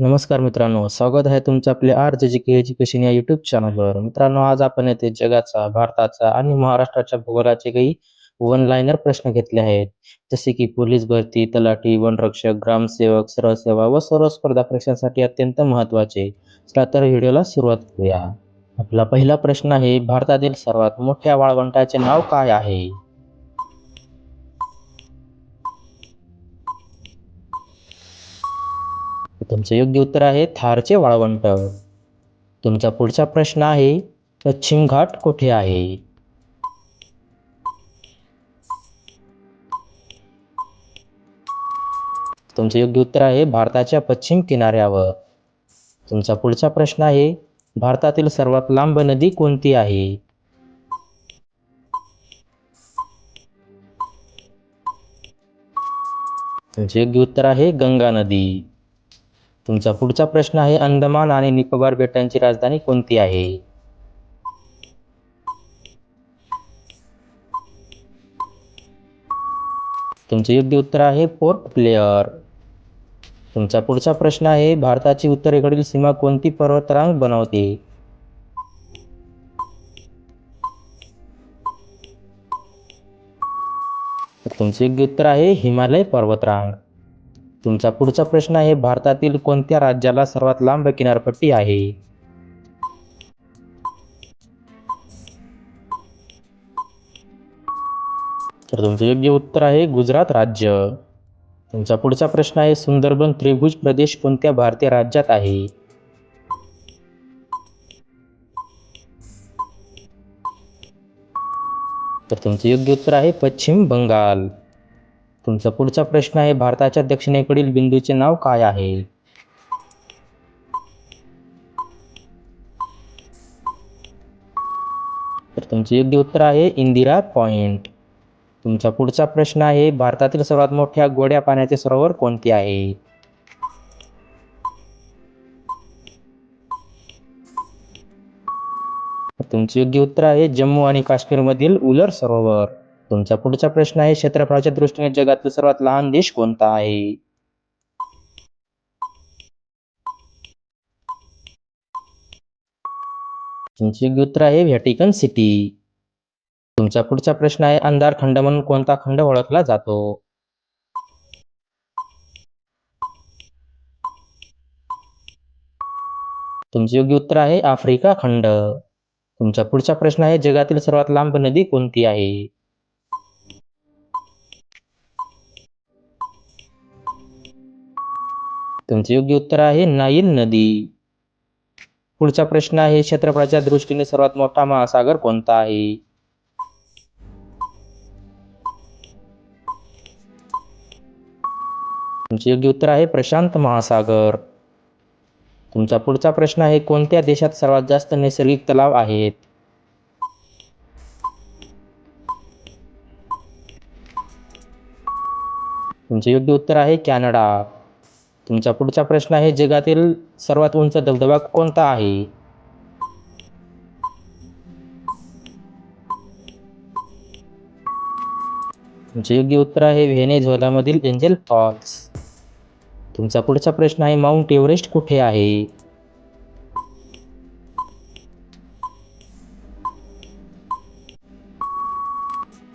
नमस्कार मित्रांनो, स्वागत आहे तुमचं आपले आर जे के एज्युकेशन या युट्यूब चॅनलवर. मित्रांनो, आज आपण येथे जगाचा, भारताचा आणि महाराष्ट्राच्या भूगोलाचे काही वन लाइनर प्रश्न घेतले आहेत. जसे की पोलीस भरती, तलाठी, वनरक्षक, ग्रामसेवक, सरळ सेवा व सर्व स्पर्धा परीक्षांसाठी अत्यंत महत्त्वाचे. चला तर व्हिडिओला सुरुवात करूया. आपला पहिला प्रश्न आहे, भारतातील सर्वात मोठ्या वाळवंटाचे नाव काय आहे? तुमचं योग्य उत्तर आहे थारचे वाळवंट. तुमचा पुढचा प्रश्न आहे, पश्चिम घाट कुठे आहे? तुमचं योग्य उत्तर आहे भारताच्या पश्चिम किनाऱ्यावर. तुमचा पुढचा प्रश्न आहे, भारतातील सर्वात लांब नदी कोणती आहे? तुमचे योग्य उत्तर आहे गंगा नदी. तुमचा पुढचा प्रश्न आहे, अंदमान आणि निकोबार बेटांची राजधानी कोणती आहे? तुमचे योग्य उत्तर आहे पोर्ट प्लेयर तुमचा पुढचा प्रश्न आहे, भारताची उत्तरेकडील सीमा कोणती पर्वतरांग बनवते? तुमचे योग्य उत्तर आहे हिमालय पर्वतरांग. तुमचा पुढचा प्रश्न आहे, भारतातील कोणत्या राज्याला सर्वात लांब किनारपट्टी आहे? तर तुमचं योग्य उत्तर आहे गुजरात राज्य. तुमचा पुढचा प्रश्न आहे, सुंदरबन त्रिभुज प्रदेश कोणत्या भारतीय राज्यात आहे? तर तुमचं योग्य उत्तर आहे पश्चिम बंगाल. तुमचा पुढचा प्रश्न आहे, भारताच्या दक्षिणेकडील बिंदूचे नाव काय आहे? तर तुमचे योग्य उत्तर आहे इंदिरा पॉइंट. तुमचा पुढचा प्रश्न आहे, भारतातील सर्वात मोठ्या गोड्या पाण्याचे सरोवर कोणते आहे? तुमचे योग्य उत्तर आहे जम्मू आणि काश्मीरमधील उलर सरोवर. तुमचा पुढचा प्रश्न आहे, क्षेत्रफळाच्या दृष्टीने जगातील सर्वात लहान देश कोणता आहे? तुमचे योग्य उत्तर आहे व्हॅटिकन सिटी. तुमचा पुढचा प्रश्न आहे, अंधार खंड म्हणून कोणता खंड ओळखला जातो? तुमचे योग्य उत्तर आहे आफ्रिका खंड. तुमचा पुढचा प्रश्न आहे, जगातील सर्वात लांब नदी कोणती आहे? तुमचे योग्य उत्तर आहे नाईल नदी. पुढचा प्रश्न आहे, क्षेत्रफळाच्या दृष्टीने सर्वात मोठा महासागर कोणता आहे? तुमचे योग्य उत्तर आहे प्रशांत महासागर. तुमचा पुढचा प्रश्न आहे, कोणत्या देशात सर्वात जास्त नैसर्गिक तलाव आहेत? तुमचे योग्य उत्तर आहे कॅनडा. तुमचा पुढचा प्रश्न आहे, जगातील सर्वात उंच धबधबा कोणता आहे? तुमचे योग्य उत्तर आहे व्हेनेझोलामधील एंजल फॉल्स. तुमचा पुढचा प्रश्न आहे, माउंट एव्हरेस्ट कुठे आहे?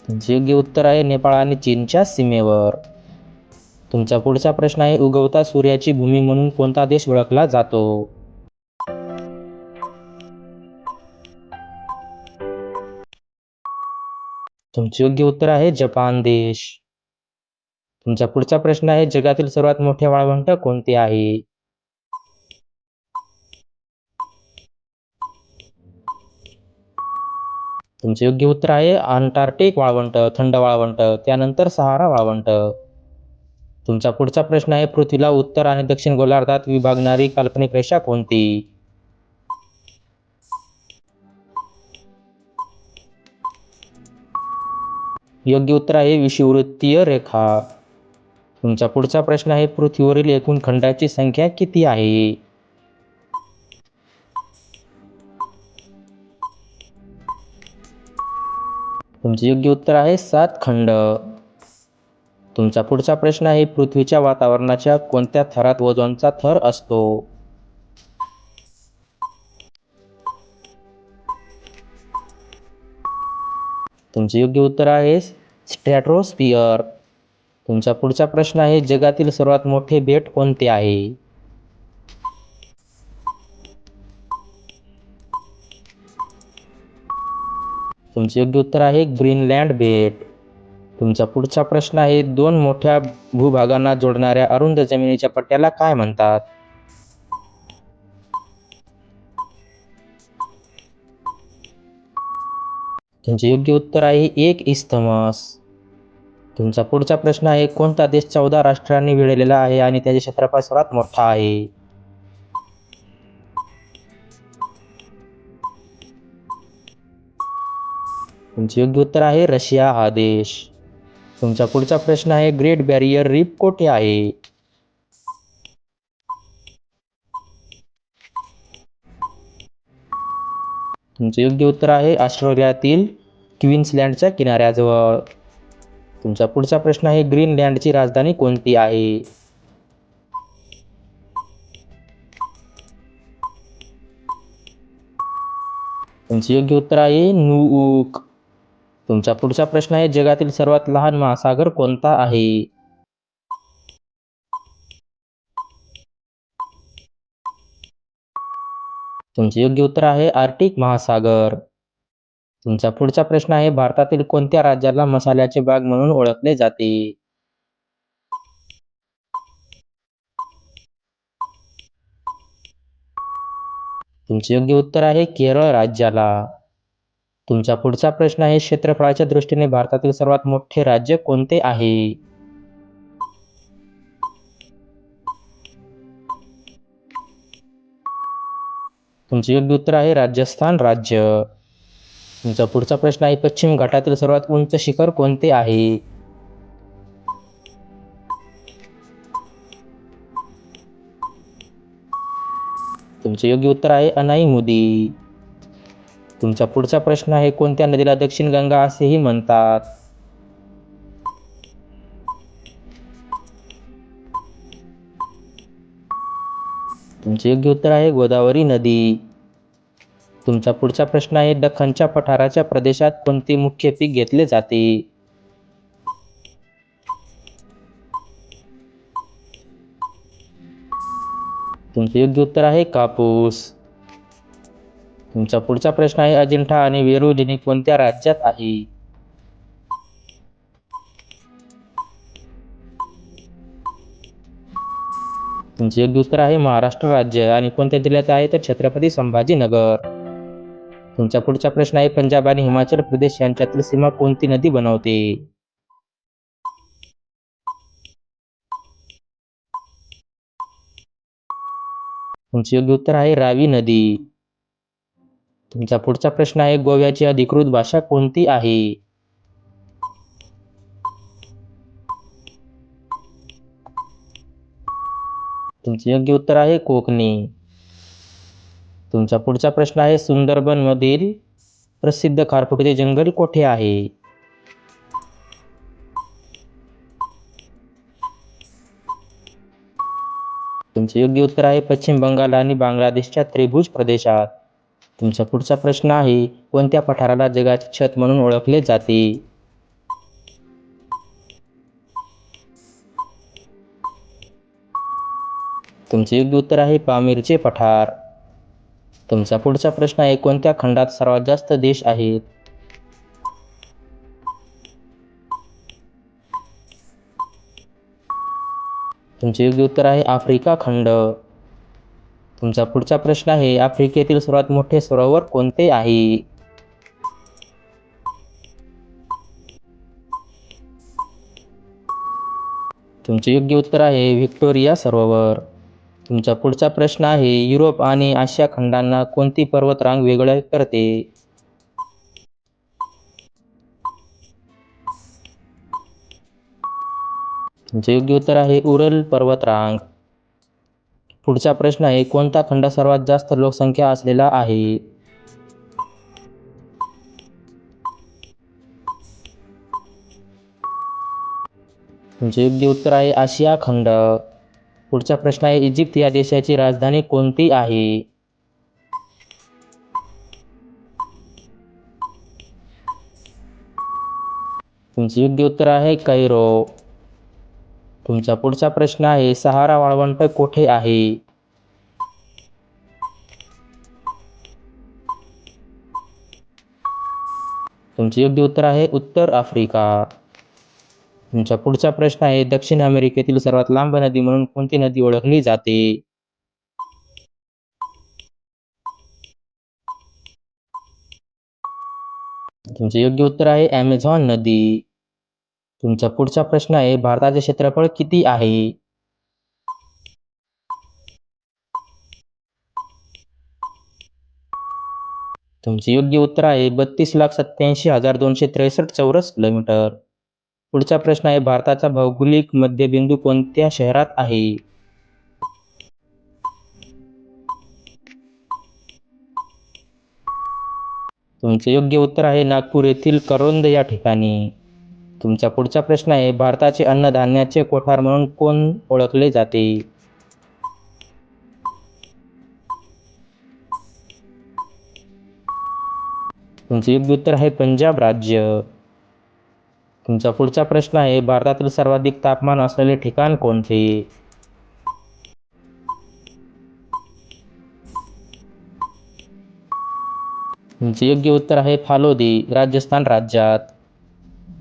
तुमचे योग्य उत्तर आहे नेपाळ आणि चीनच्या सीमेवर. तुमचा पुढचा प्रश्न आहे, उगवता सूर्याची भूमी म्हणून कोणता देश ओळखला जातो? तुमचे योग्य उत्तर आहे जपान देश. तुमचा पुढचा प्रश्न आहे, जगातील सर्वात मोठे वाळवंट कोणते आहे? तुमचे योग्य उत्तर आहे अंटार्क्टिक वाळवंट, थंड वाळवंट, त्यानंतर सहारा वाळवंट. तुमचा पुढचा प्रश्न आहे, पृथ्वीला उत्तर आणि दक्षिण गोलार्धात विभागणारी काल्पनिक रेषा कोणती? योग्य उत्तर आहे विषुववृत्तीय रेखा. तुमचा पुढचा प्रश्न आहे, पृथ्वीवरील एकूण खंडाची संख्या किती आहे? तुमचे योग्य उत्तर आहे सात खंड. तुमचा पुढचा प्रश्न आहे पृथ्वीच्या वातावरणाच्या कोणत्या थरात ओझोनचा थर असतो? तुमचे योग्य उत्तर आहे स्ट्रॅट्रोस्पियर तुमचा पुढचा प्रश्न आहे जगातील सर्वात मोठे बेट कोणते आहे? तुमचे योग्य उत्तर आहे ग्रीनलँड बेट. तुमचा पुढचा प्रश्न आहे दोन मोठ्या भूभागांना जोडणाऱ्या अरुंद जमिनीच्या पट्ट्याला काय म्हणतात? तुमचे योग्य उत्तर आहे एक इस्तमस. तुमचा पुढचा प्रश्न आहे कोणता देश चौदा राष्ट्रांनी विळलेला आहे आणि त्याचे क्षेत्रफळ सर्वात मोठा आहे? तुमचे योग्य उत्तर आहे रशिया हा देश. तुमचा पुढचा प्रश्न आहे ग्रेट बॅरियर रीप कोठे आहे? तुमचे योग्य उत्तर आहे ऑस्ट्रेलियातील क्वीन्सलँडच्या किनाऱ्याजवळ. तुमचा पुढचा प्रश्न आहे ग्रीनलँडची राजधानी कोणती आहे? तुमचे योग्य उत्तर आहे नुऊक तुमचा पुढचा प्रश्न आहे जगातील सर्वात लहान महासागर कोणता आहे? तुमचे योग्य उत्तर आहे आर्टिक महासागर. तुमचा पुढचा प्रश्न आहे भारतातील कोणत्या राज्याला मसाल्याचे बाग म्हणून ओळखले जाते? तुमचे योग्य उत्तर आहे केरळ राज्याला. तुमचा पुढचा प्रश्न आहे क्षेत्रफळाच्या दृष्टीने भारतातील सर्वात मोठे राज्य कोणते आहे? तुमचे योग्य उत्तर आहे राजस्थान राज्य. तुमचा पुढचा प्रश्न आहे पश्चिम घाटातील सर्वात उंच शिखर कोणते आहे? तुमचे योग्य उत्तर आहे अनाईमुदी. तुमचा पुढचा प्रश्न आहे कोणत्या नदीला दक्षिण गंगा असेही म्हणतात? तुमचे योग्य उत्तर आहे गोदावरी नदी. तुमचा पुढचा प्रश्न आहे दख्खनच्या पठाराच्या प्रदेशात कोणते मुख्य पीक घेतले जाते? तुमचे योग्य उत्तर आहे कापूस. तुमचा पुढचा प्रश्न आहे अजिंठा आणि वेरूळ कोणत्या राज्यात आहे? तुमचे योग्य उत्तर आहे महाराष्ट्र राज्य. आणि कोणत्या जिल्ह्यात आहे? तर छत्रपती संभाजीनगर. तुमचा पुढचा प्रश्न आहे पंजाब आणि हिमाचल प्रदेश यांच्यातील सीमा कोणती नदी बनवते? तुमचे योग्य उत्तर आहे रावी नदी. तुमचा पुढचा प्रश्न आहे गोव्याची अधिकृत भाषा कोणती आहे? तुमचे योग्य उत्तर आहे कोकणी. तुमचा पुढचा प्रश्न आहे सुंदरबन मधील प्रसिद्ध खारफुटीचे जंगल कोठे आहे? तुमचे योग्य उत्तर आहे पश्चिम बंगाल आणि बांगलादेशच्या त्रिभुज प्रदेशात. तुमचा पुढचा प्रश्न आहे कोणत्या पठाराला जगाचे छत म्हणून ओळखले जाते? तुमचे योग्य उत्तर आहे पामीरचे पठार. तुमचा पुढचा प्रश्न आहे कोणत्या खंडात सर्वात जास्त देश आहेत? तुमचे योग्य उत्तर आहे आफ्रिका खंड. तुमचा पुढचा प्रश्न आहे आफ्रिकेतील सर्वात मोठे सरोवर कोणते आहे? तुमचे योग्य उत्तर आहे व्हिक्टोरिया सरोवर. तुमचा पुढचा प्रश्न आहे युरोप आणि आशिया खंडांना कोणती पर्वतरांग वेगळे करते? तुमचे योग्य उत्तर आहे उरल पर्वतरांग. पुढचा प्रश्न आहे कोणता खंड सर्वात जास्त लोकसंख्या असलेला आहे? तुमचे योग्य उत्तर आहे आशिया खंड. पुढचा प्रश्न आहे इजिप्त या देशाची राजधानी कोणती आहे? तुमचे योग्य उत्तर आहे कैरो. तुमचा पुढचा प्रश्न आहे सहारा वाळवंट कोठे आहे? तुमचे योग्य उत्तर आहे उत्तर आफ्रिका. तुमचा पुढचा प्रश्न आहे दक्षिण अमेरिकेतील सर्वात लांब नदी म्हणून कोणती नदी ओळखली जाते? तुमचे योग्य उत्तर आहे ॲमेझॉन नदी. तुमचा पुढचा प्रश्न आहे भारताचे क्षेत्रफळ किती आहे? तुमचे योग्य उत्तर आहे बत्तीस लाख सत्याऐंशी हजार दोनशे त्रेसष्ट चौरस किलोमीटर. पुढचा प्रश्न आहे भारताचा भौगोलिक मध्यबिंदू कोणत्या शहरात आहे? तुमचे योग्य उत्तर आहे नागपूर येथील करोंद या ठिकाणी. तुमचा पुढचा प्रश्न आहे भारताचे अन्नधान्याचे कोठार म्हणून कोण ओळखले जाते? तुमचे योग्य उत्तर आहे पंजाब राज्य. तुमचा पुढचा प्रश्न आहे भारतातील सर्वाधिक तापमान असलेले ठिकाण कोणते? तुमचे योग्य उत्तर आहे फालोदी राजस्थान राज्यात.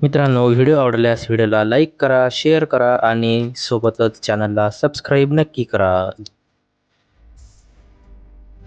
मित्रांनो व्हिडिओ आवडल्यास व्हिडिओला लाईक करा शेअर करा आणि सोबतच चॅनलला सबस्क्राईब नक्की करा.